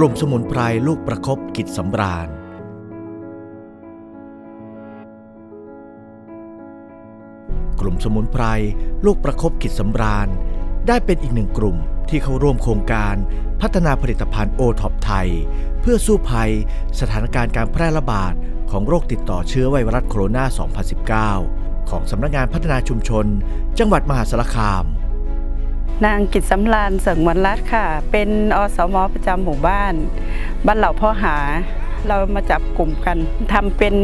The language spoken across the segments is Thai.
กลุ่มสมุนไพรลูกประคบกิจสำราญ กลุ่มสมุนไพรลูกประคบกิจสำราญ ได้เป็นอีกหนึ่งกลุ่มที่เข้าร่วมโครงการพัฒนาผลิตภัณฑ์โอท็อปไทย เพื่อสู้ภัยสถานการณ์การแพร่ระบาดของโรคติดต่อเชื้อไวรัสโคโรนา 2019 ของสำนักงานพัฒนาชุมชน จังหวัดมหาสารคาม นางกิจสำรานเสงวนรัตค่ะ เป็นอสมประจำหมู่บ้าน บ้านเหล่าพ่อหา เรามาจับกลุ่มกันทำเป็น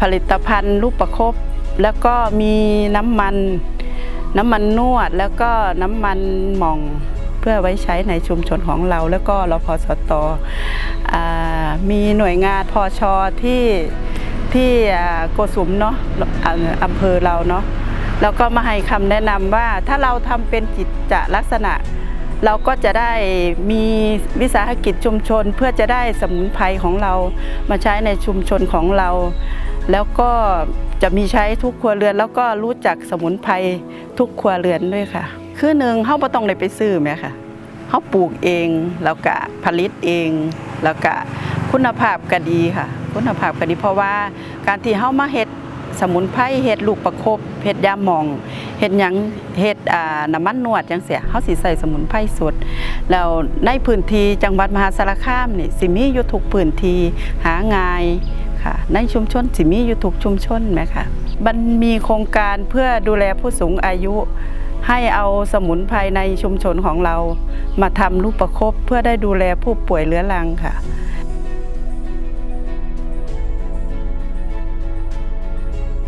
ผลิตภัณฑ์ลูกประคบแล้วก็มีน้ำมัน น้ำมันนวดแล้วก็น้ำมันหม่องเพื่อไว้ใช้ในชุมชนของเรา แล้วก็รพสตอมีหน่วยงานพอชอที่ที่โกสุมเนาะอ่าอำเภอเราเนาะ แล้วก็มาให้คำแนะนำว่าถ้าเราทำเป็นกิจจลักษณะ เราก็จะได้มีวิสาหกิจชุมชน เพื่อจะได้สมุนไพรของเรามาใช้ในชุมชนของเรา แล้วก็จะมีใช้ทุกครัวเรือน แล้วก็รู้จักสมุนไพรทุกครัวเรือนด้วยค่ะ คือหนึ่งเฮาบ่ต้องได้ไปซื้อแม่ค่ะเฮาปลูกเองแล้วก็ผลิตเอง แล้วก็คุณภาพก็ดีค่ะ คุณภาพก็ดีเพราะว่าการที่เฮามาเฮ็ด สมุนไพรเห็ดลูกประคบเห็ดยาหมองเห็ดหยังเห็ดอ่าน้ำมันนวดจังเสียเฮาสิใส่สมุนไพรสดแล้วในพื้นที่จังหวัดมหาสารคามนี่สิมีอยู่ทุกพื้นที่หาง่ายค่ะ ในชุมชนสิมีอยู่ทุกชุมชนไหมคะมันมีโครงการเพื่อดูแลผู้สูงอายุให้เอาสมุนไพรในชุมชนของเรา มาทำลูกประคบเพื่อได้ดูแลผู้ป่วยเรื้อรังค่ะ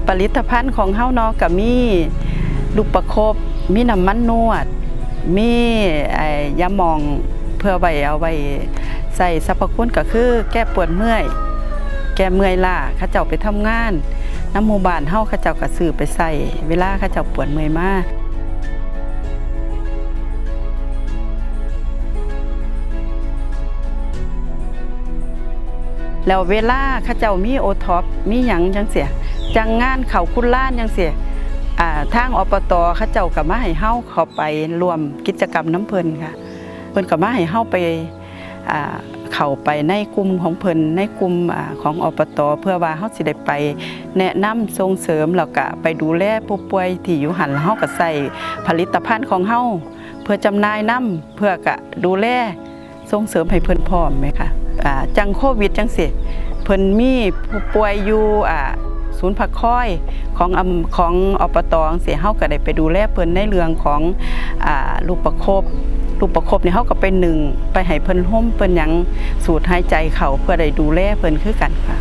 ผลิตภัณฑ์ของเฮาเนาะก็มีลูกประคบ มีน้ำมันนวด มีไอ้ยาหมองเพื่อไว้เอาไว้ใส่สรรพคุณก็คือแก้ปวดเมื่อย แก้เมื่อยล้าข้าเจ้าไปทำงานน้ำหมู่บ้านเฮาข้าเจ้าก็ซื้อไปใส่เวลาข้าเจ้าปวดเมื่อยมาก แล้วเวลาข้าเจ้ามีโอท็อปมีหยังจังเสียจังงานเขาคุณล้านจังเสียทางอปตเข้าเจ้ากับมาให้เฮาเข้าไปรวมกิจกรรมน้ำเพลินค่ะเพิ่นกับมาให้เฮาไปเข้าไปในกลุ่มของเพิ่นในกลุ่มอของอปตเพื่อว่าเฮาสิได้ไป แนะนำส่งเสริมแล้วก็ไปดูแลผู้ป่วยที่อยู่หันแล้วเฮาก็ใส่ผลิตภัณฑ์ของเฮาเพื่อจำหน่ายนํเพื่อก็ดูแล ส่งเสริมให้เพิ่นพร้อมไหมคะอ่าจังโควิดจังสิเพิ่นมีผู้ป่วยอยู่ศูนย์พักคอยของอำของอปตจังสิเฮาก็ได้ไปดูแลเพิ่นในเรื่องของอลูกประคบลูกประคบเนี่ยเฮาก็ไปหนึ่งไปให้เพิ่นห่มเพิ่นหยังสูดหายใจเขาเพื่อได้ดูแลเพิ่นคือกันค่ะ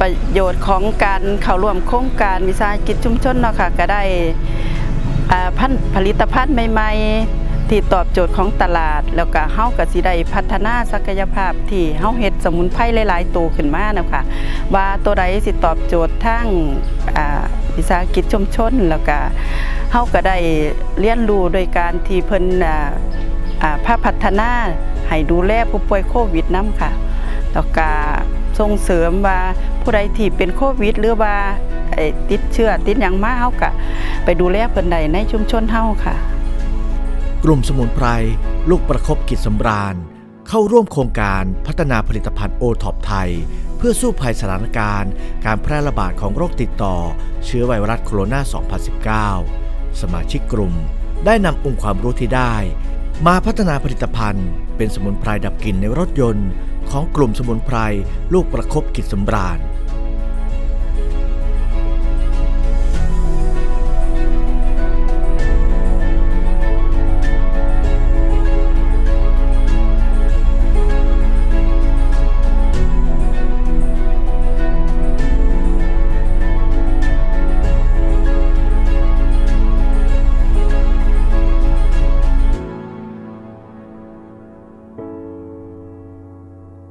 ประโยชน์ของการเข้าร่วมโครงการวิสาหกิจชุมชนเนาะค่ะก็ได้พันผลิตภัณฑ์ใหม่ๆ ที่ตอบโจทย์ของตลาด แล้วก็เฮาก็สิได้พัฒนาศักยภาพที่เฮาเฮ็ดสมุนไพรหลายๆตัวขึ้นมานะคะว่าตัวใดสิตอบโจทย์ทั้งอ่าวิสาหกิจชุมชนแล้วก็เฮาก็ได้เรียนรู้โดยการที่เพิ่นอ่าอ่าภาพพัฒนาให้ดูแลผู้ป่วยโควิดนํค่ะแล้วก็ส่งเสริมว่าผู้ใดที่เป็นโควิด หรือว่าติดเชื้อติดหยังมาเฮาก็ไปดูแลเพิ่นได้ในชุมชนเฮาค่ะ กลุ่มสมุนไพรลูกประคบกิจสำราญ เข้าร่วมโครงการพัฒนาผลิตภัณฑ์โอท็อปไทย เพื่อสู้ภัยสถานการณ์ การแพร่ระบาดของโรคติดต่อ เชื้อไวรัสโคโรนา 2019 สมาชิกกลุ่มได้นำองค์ความรู้ที่ได้ มาพัฒนาผลิตภัณฑ์ เป็นสมุนไพรดับกลิ่นในรถยนต์ ของกลุ่มสมุนไพรลูกประคบกิจสำราญ